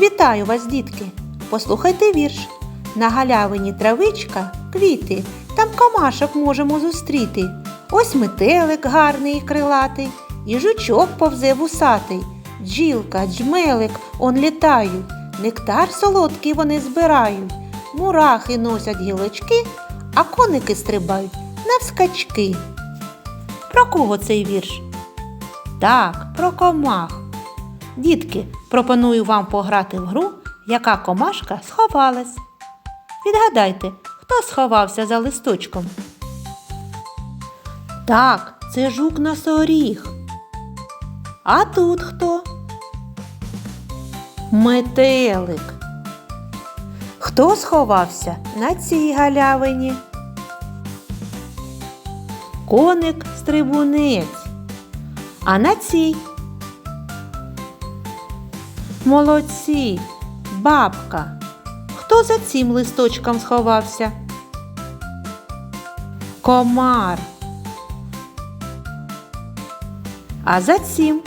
Вітаю вас, дітки! Послухайте вірш. На галявині травичка, квіти, там комашок можемо зустріти. Ось метелик гарний і крилатий, і жучок повзе вусатий. Джілка, джмелик, он літають, нектар солодкий вони збирають, мурахи носять гілочки, а коники стрибають навскачки. Про кого цей вірш? Так, про комах. Дітки, пропоную вам пограти в гру, яка комашка сховалась. Відгадайте, хто сховався за листочком? Так, це жук носоріг. А тут хто? Метелик. Хто сховався на цій галявині? Коник стрибунець. А на цій Молодці, бабка. Хто за цим листочком сховався? Комар. А за цим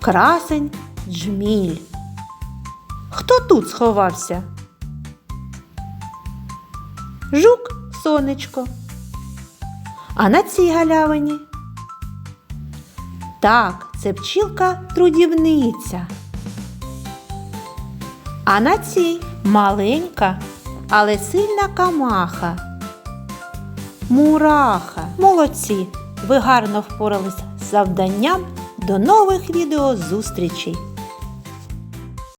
красень джміль. Хто тут сховався? Жук сонечко. А на цій галявині так, це пчілка трудівниця. А на цій маленька, але сильна камаха. Мураха. Молодці! Ви гарно впорались з завданням. До нових відео зустрічей!